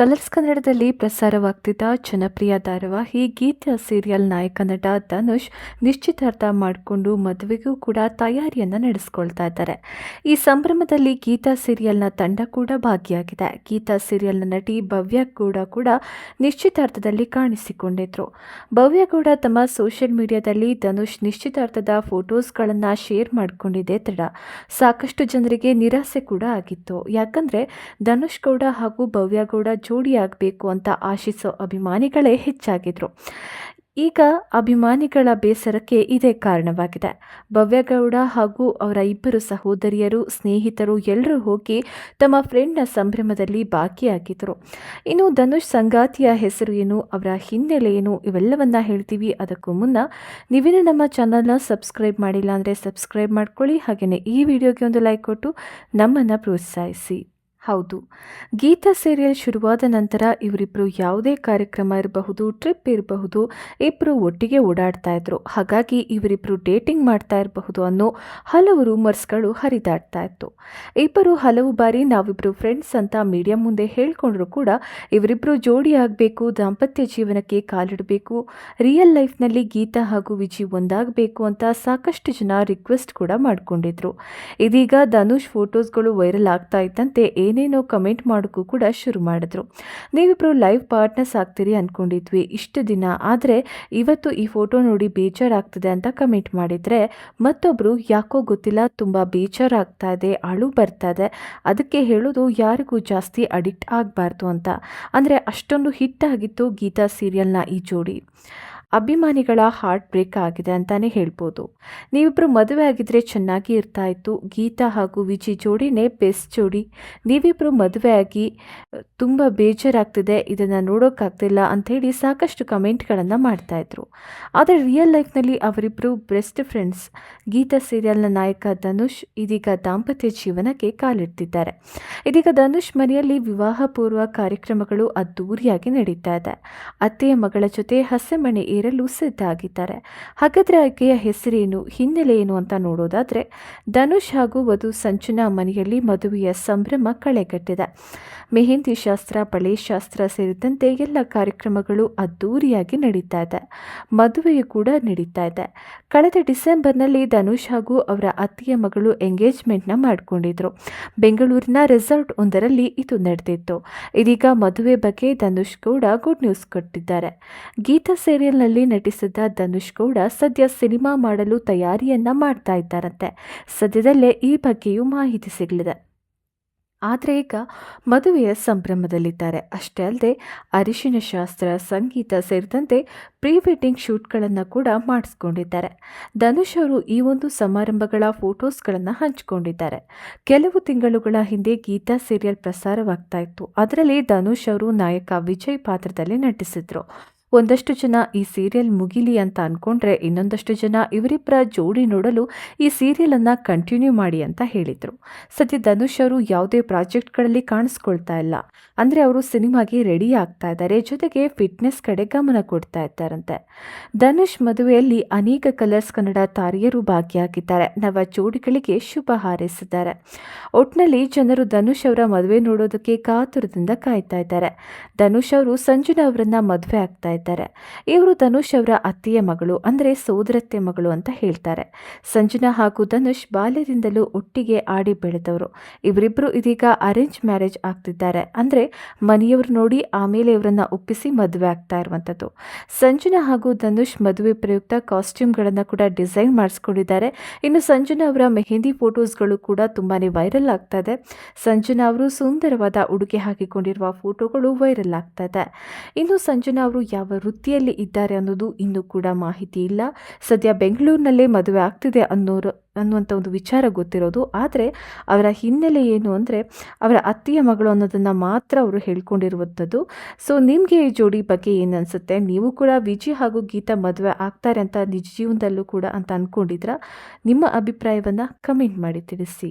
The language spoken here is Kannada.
ಕಲರ್ಸ್ ಕನ್ನಡದಲ್ಲಿ ಪ್ರಸಾರವಾಗ್ತಿದ್ದ ಜನಪ್ರಿಯ ಧಾರಾವಾಹಿ ಗೀತಾ ಸೀರಿಯಲ್ ನಾಯಕ ನಟ ಧನುಷ್ ನಿಶ್ಚಿತಾರ್ಥ ಮಾಡಿಕೊಂಡು ಮದುವೆಗೂ ಕೂಡ ತಯಾರಿಯನ್ನು ನಡೆಸ್ಕೊಳ್ತಾ ಇದ್ದಾರೆ. ಈ ಸಂಭ್ರಮದಲ್ಲಿ ಗೀತಾ ಸೀರಿಯಲ್ನ ತಂಡ ಕೂಡ ಭಾಗಿಯಾಗಿದೆ. ಗೀತಾ ಸೀರಿಯಲ್ನ ನಟಿ ಭವ್ಯ ಗೌಡ ಕೂಡ ನಿಶ್ಚಿತಾರ್ಥದಲ್ಲಿ ಕಾಣಿಸಿಕೊಂಡಿದ್ರು. ಭವ್ಯ ಗೌಡ ತಮ್ಮ ಸೋಷಿಯಲ್ ಮೀಡಿಯಾದಲ್ಲಿ ಧನುಷ್ ನಿಶ್ಚಿತಾರ್ಥದ ಫೋಟೋಸ್ಗಳನ್ನು ಶೇರ್ ಮಾಡಿಕೊಂಡಿದೆ ತಡ. ಸಾಕಷ್ಟು ಜನರಿಗೆ ನಿರಾಸೆ ಕೂಡ ಆಗಿತ್ತು. ಯಾಕಂದ್ರೆ ಧನುಷ್ ಗೌಡ ಹಾಗೂ ಭವ್ಯ ಗೌಡ ಜೋಡಿಯಾಗಬೇಕು ಅಂತ ಆಶಿಸೋ ಅಭಿಮಾನಿಗಳೇ ಹೆಚ್ಚಾಗಿದ್ರು. ಈಗ ಅಭಿಮಾನಿಗಳ ಬೇಸರಕ್ಕೆ ಇದೇ ಕಾರಣವಾಗಿದೆ. ಭವ್ಯಗೌಡ ಹಾಗೂ ಅವರ ಇಬ್ಬರು ಸಹೋದರಿಯರು, ಸ್ನೇಹಿತರು ಎಲ್ಲರೂ ಹೋಗಿ ತಮ್ಮ ಫ್ರೆಂಡ್ನ ಸಂಭ್ರಮದಲ್ಲಿ ಭಾಗಿಯಾಗಿದ್ದರು ಇನ್ನು ಧನುಷ್ ಸಂಗಾತಿಯ ಹೆಸರು ಏನು, ಅವರ ಹಿನ್ನೆಲೆ ಏನು, ಇವೆಲ್ಲವನ್ನ ಹೇಳ್ತೀವಿ. ಅದಕ್ಕೂ ಮುನ್ನ ನೀವೇನು ನಮ್ಮ ಚಾನಲ್ನ ಸಬ್ಸ್ಕ್ರೈಬ್ ಮಾಡಿಲ್ಲ ಅಂದರೆ ಸಬ್ಸ್ಕ್ರೈಬ್ ಮಾಡ್ಕೊಳ್ಳಿ. ಹಾಗೆಯೇ ಈ ವಿಡಿಯೋಗೆ ಒಂದು ಲೈಕ್ ಕೊಟ್ಟು ನಮ್ಮನ್ನು ಪ್ರೋತ್ಸಾಹಿಸಿ. ಹೌದು. ಗೀತಾ ಸೀರಿಯಲ್ ಶುರುವಾದ ನಂತರ ಇವರಿಬ್ಬರು ಯಾವುದೇ ಕಾರ್ಯಕ್ರಮ ಇರಬಹುದು ಟ್ರಿಪ್ ಇರಬಹುದು ಇಬ್ಬರು ಒಟ್ಟಿಗೆ ಓಡಾಡ್ತಾ ಇದ್ರು. ಹಾಗಾಗಿ ಇವರಿಬ್ಬರು ಡೇಟಿಂಗ್ ಮಾಡ್ತಾ ಇರಬಹುದು ಅನ್ನೋ ಹಲವು ರೂಮರ್ಸ್ಗಳು ಹರಿದಾಡ್ತಾ ಇತ್ತು. ಇಬ್ಬರು ಹಲವು ಬಾರಿ ನಾವಿಬ್ಬರು ಫ್ರೆಂಡ್ಸ್ ಅಂತ ಮೀಡಿಯಾ ಮುಂದೆ ಹೇಳ್ಕೊಂಡ್ರು ಕೂಡ ಇವರಿಬ್ಬರು ಜೋಡಿ ಆಗಬೇಕು, ದಾಂಪತ್ಯ ಜೀವನಕ್ಕೆ ಕಾಲಿಡಬೇಕು ರಿಯಲ್ ಲೈಫ್ನಲ್ಲಿ ಗೀತಾ ಹಾಗೂ ವಿಜಿ ಒಂದಾಗಬೇಕು ಅಂತ ಸಾಕಷ್ಟು ಜನ ರಿಕ್ವೆಸ್ಟ್ ಕೂಡ ಮಾಡಿಕೊಂಡಿದ್ರು. ಇದೀಗ ಧನುಷ್ ಫೋಟೋಸ್ಗಳು ವೈರಲ್ ಆಗ್ತಾ ಇದ್ದಂತೆ ಏನೇನೋ ಕಮೆಂಟ್ ಮಾಡೋಕ್ಕೂ ಕೂಡ ಶುರು ಮಾಡಿದ್ರು. ನೀವಿಬ್ಬರು ಲೈವ್ ಪಾರ್ಟ್ನರ್ಸ್ ಆಗ್ತೀರಿ ಅಂದ್ಕೊಂಡಿದ್ವಿ ಇಷ್ಟು ದಿನ. ಆದರೆ ಇವತ್ತು ಈ ಫೋಟೋ ನೋಡಿ ಬೇಜಾರಾಗ್ತದೆ ಅಂತ ಕಮೆಂಟ್ ಮಾಡಿದರೆ ಮತ್ತೊಬ್ಬರು ಯಾಕೋ ಗೊತ್ತಿಲ್ಲ, ತುಂಬ ಬೇಜಾರಾಗ್ತಾ ಇದೆ, ಅಳು ಬರ್ತಾ ಇದೆ. ಅದಕ್ಕೆ ಹೇಳೋದು ಯಾರಿಗೂ ಜಾಸ್ತಿ ಅಡಿಕ್ಟ್ ಆಗಬಾರ್ದು ಅಂತ. ಅಂದರೆ ಅಷ್ಟೊಂದು ಹಿಟ್ ಆಗಿತ್ತು ಗೀತಾ ಸೀರಿಯಲ್ನ ಈ ಜೋಡಿ. ಅಭಿಮಾನಿಗಳ ಹಾರ್ಟ್ ಬ್ರೇಕ್ ಆಗಿದೆ ಅಂತಾನೆ ಹೇಳ್ಬೋದು. ನೀವಿಬ್ಬರು ಮದುವೆ ಆಗಿದ್ರೆ ಚೆನ್ನಾಗಿ ಇರ್ತಾ ಇತ್ತು. ಗೀತಾ ಹಾಗೂ ವಿಜಿ ಜೋಡಿನೇ ಬೆಸ್ಟ್ ಜೋಡಿ. ನೀವಿಬ್ಬರು ಮದುವೆ ಆಗಿ ತುಂಬ ಬೇಜಾರಾಗ್ತಿದೆ. ಇದನ್ನು ನೋಡೋಕ್ಕಾಗ್ತಿಲ್ಲ ಅಂಥೇಳಿ ಸಾಕಷ್ಟು ಕಮೆಂಟ್ಗಳನ್ನು ಮಾಡ್ತಾಯಿದ್ರು ಆದರೆ ರಿಯಲ್ ಲೈಫ್ನಲ್ಲಿ ಅವರಿಬ್ಬರು ಬೆಸ್ಟ್ ಫ್ರೆಂಡ್ಸ್ ಗೀತಾ ಸೀರಿಯಲ್ನ ನಾಯಕ ಧನುಷ್, ಇದೀಗ ದಾಂಪತ್ಯ ಜೀವನಕ್ಕೆ ಕಾಲಿಡ್ತಿದ್ದಾರೆ. ಇದೀಗ ಧನುಷ್ ಮನೆಯಲ್ಲಿ ವಿವಾಹ ಪೂರ್ವ ಕಾರ್ಯಕ್ರಮಗಳು ಅದ್ದೂರಿಯಾಗಿ ನಡೀತಾ ಇದೆ. ಅತ್ತೆಯ ಮಗಳ ಜೊತೆ ಹಸೆಮಣೆ ಏರಲು ಸಿದ್ಧ ಆಗಿದ್ದಾರೆ ಹಾಗಾದರೆ ಆಕೆಯ ಹೆಸರೇನು ಹಿನ್ನೆಲೆ ಏನು ಅಂತ ನೋಡೋದಾದರೆ, ಧನುಷ್ ಹಾಗೂ ವಧು ಸಂಚನಾ ಮನೆಯಲ್ಲಿ ಮದುವೆಯ ಸಂಭ್ರಮ ಕಳೆಗಟ್ಟಿದೆ. ಮೆಹಂದಿ ಶಾಸ್ತ್ರ ಬಳೆ ಶಾಸ್ತ್ರ ಸೇರಿದಂತೆ ಎಲ್ಲ ಕಾರ್ಯಕ್ರಮಗಳು ಅದ್ದೂರಿಯಾಗಿ ನಡೀತಾ ಇದೆ. ಮದುವೆಯು ಕೂಡ ನಡೀತಾ ಇದೆ. ಕಳೆದ ಡಿಸೆಂಬರ್ನಲ್ಲಿ ಧನುಷ್ ಹಾಗೂ ಅವರ ಅತ್ತಿಯ ಮಗಳು ಎಂಗೇಜ್ಮೆಂಟ್ನ ಮಾಡಿಕೊಂಡಿದ್ರು. ಬೆಂಗಳೂರಿನ ರೆಸಾರ್ಟ್ ಒಂದರಲ್ಲಿ ಇದು ನಡೆದಿತ್ತು. ಇದೀಗ ಮದುವೆ ಬಗ್ಗೆ ಧನುಷ್ ಕೂಡ ಗುಡ್ ನ್ಯೂಸ್ ಕೊಟ್ಟಿದ್ದಾರೆ. ಗೀತಾ ಸೀರಿಯಲ್ನಲ್ಲಿ ನಟಿಸಿದ ಧನುಷ್ ಗೌಡ ಸದ್ಯ ಸಿನಿಮಾ ಮಾಡಲು ತಯಾರಿಯನ್ನ ಮಾಡ್ತಾ ಇದ್ದಾರಂತೆ. ಸದ್ಯದಲ್ಲೇ ಈ ಬಗ್ಗೆಯೂ ಮಾಹಿತಿ ಸಿಗಲಿದೆ. ಆದರೆ ಈಗ ಮದುವೆಯ ಸಂಭ್ರಮದಲ್ಲಿದ್ದಾರೆ. ಅಷ್ಟೇ ಅಲ್ಲದೆ ಅರಿಶಿನ ಶಾಸ್ತ್ರ, ಸಂಗೀತ ಸೇರಿದಂತೆ ಪ್ರೀ ವೆಡ್ಡಿಂಗ್ ಶೂಟ್ಗಳನ್ನು ಕೂಡ ಮಾಡಿಸ್ಕೊಂಡಿದ್ದಾರೆ. ಧನುಷ್ ಅವರು ಈ ಒಂದು ಸಮಾರಂಭಗಳ ಫೋಟೋಸ್ಗಳನ್ನು ಹಂಚಿಕೊಂಡಿದ್ದಾರೆ. ಕೆಲವು ತಿಂಗಳುಗಳ ಹಿಂದೆ ಗೀತಾ ಸೀರಿಯಲ್ ಪ್ರಸಾರವಾಗ್ತಾ ಇತ್ತು. ಅದರಲ್ಲಿ ಧನುಷ್ ಅವರು ನಾಯಕ ವಿಜಯ್ ಪಾತ್ರದಲ್ಲಿ ನಟಿಸಿದ್ರು. ಒಂದಷ್ಟು ಜನ ಈ ಸೀರಿಯಲ್ ಮುಗಿಲಿ ಅಂತ ಅಂದ್ಕೊಂಡ್ರೆ ಇನ್ನೊಂದಷ್ಟು ಜನ ಇವರಿಬ್ಬರ ಜೋಡಿ ನೋಡಲು ಈ ಸೀರಿಯಲನ್ನು ಕಂಟಿನ್ಯೂ ಮಾಡಿ ಅಂತ ಹೇಳಿದರು. ಸದ್ಯ ಧನುಷ್ ಅವರು ಯಾವುದೇ ಪ್ರಾಜೆಕ್ಟ್ಗಳಲ್ಲಿ ಕಾಣಿಸ್ಕೊಳ್ತಾ ಇಲ್ಲ. ಅಂದರೆ ಅವರು ಸಿನಿಮಾಗೆ ರೆಡಿ ಆಗ್ತಾ ಇದ್ದಾರೆ, ಜೊತೆಗೆ ಫಿಟ್ನೆಸ್ ಕಡೆ ಗಮನ ಕೊಡ್ತಾ ಇದ್ದಾರಂತೆ. ಧನುಷ್ ಮದುವೆಯಲ್ಲಿ ಅನೇಕ ಕಲರ್ಸ್ ಕನ್ನಡ ತಾರಿಯರು ಭಾಗಿಯಾಗಿದ್ದಾರೆ, ನವ ಜೋಡಿಗಳಿಗೆ ಶುಭ ಹಾರೈಸಿದ್ದಾರೆ. ಒಟ್ನಲ್ಲಿ ಜನರು ಧನುಷ್ ಅವರ ಮದುವೆ ನೋಡೋದಕ್ಕೆ ಕಾತುರದಿಂದ ಕಾಯ್ತಾ ಇದ್ದಾರೆ. ಧನುಷ್ ಅವರು ಸಂಜನಾ ಅವರನ್ನ ಮದುವೆ ಆಗ್ತಾ ಇವರು ಧನುಷ್ ಅವರ ಅತ್ತೆಯ ಮಗಳು, ಅಂದರೆ ಸೋದರತ್ತೆ ಮಗಳು ಅಂತ ಹೇಳ್ತಾರೆ. ಸಂಜನಾ ಹಾಗೂ ಧನುಷ್ ಬಾಲ್ಯದಿಂದಲೂ ಒಟ್ಟಿಗೆ ಆಡಿ ಬೆಳೆದವರು. ಇವರಿಬ್ಬರು ಇದೀಗ ಅರೇಂಜ್ ಮ್ಯಾರೇಜ್ ಆಗ್ತಿದ್ದಾರೆ. ಅಂದರೆ ಮನೆಯವರು ನೋಡಿ ಆಮೇಲೆ ಇವರನ್ನು ಒಪ್ಪಿಸಿ ಮದುವೆ ಆಗ್ತಾ ಇರುವಂಥದ್ದು. ಸಂಜನಾ ಹಾಗೂ ಧನುಷ್ ಮದುವೆ ಪ್ರಯುಕ್ತ ಕಾಸ್ಟ್ಯೂಮ್ಗಳನ್ನು ಕೂಡ ಡಿಸೈನ್ ಮಾಡಿಸ್ಕೊಂಡಿದ್ದಾರೆ. ಇನ್ನು ಸಂಜನಾ ಅವರ ಮೆಹಂದಿ ಫೋಟೋಸ್ಗಳು ಕೂಡ ತುಂಬಾ ವೈರಲ್ ಆಗ್ತಾ ಇದೆ. ಸಂಜನಾ ಅವರು ಸುಂದರವಾದ ಉಡುಗೆ ಹಾಕಿಕೊಂಡಿರುವ ಫೋಟೋಗಳು ವೈರಲ್ ಆಗ್ತಾ ಇದೆ. ಇನ್ನು ಸಂಜನಾ ಅವರು ಯಾವ ವೃತ್ತಿಯಲ್ಲಿ ಇದ್ದಾರೆ ಅನ್ನೋದು ಇನ್ನೂ ಕೂಡ ಮಾಹಿತಿ ಇಲ್ಲ. ಸದ್ಯ ಬೆಂಗಳೂರಿನಲ್ಲೇ ಮದುವೆ ಆಗ್ತಿದೆ ಅನ್ನೋರು ಅನ್ನುವಂಥ ಒಂದು ವಿಚಾರ ಗೊತ್ತಿರೋದು. ಆದರೆ ಅವರ ಹಿನ್ನೆಲೆ ಏನು ಅಂದರೆ ಅವರ ಅತ್ತೆಯ ಮಗಳು ಅನ್ನೋದನ್ನು ಮಾತ್ರ ಅವರು ಹೇಳ್ಕೊಂಡಿರುವಂಥದ್ದು. ಸೊ ನಿಮಗೆ ಈ ಜೋಡಿ ಬಗ್ಗೆ ಏನು ಅನಿಸುತ್ತೆ? ನೀವು ಕೂಡ ವಿಜಿ ಹಾಗೂ ಗೀತಾ ಮದುವೆ ಆಗ್ತಾರೆ ಅಂತ ನಿಜ ಜೀವನದಲ್ಲೂ ಕೂಡ ಅಂತ ಅಂದ್ಕೊಂಡಿದ್ರ ನಿಮ್ಮ ಅಭಿಪ್ರಾಯವನ್ನು ಕಮೆಂಟ್ ಮಾಡಿ ತಿಳಿಸಿ.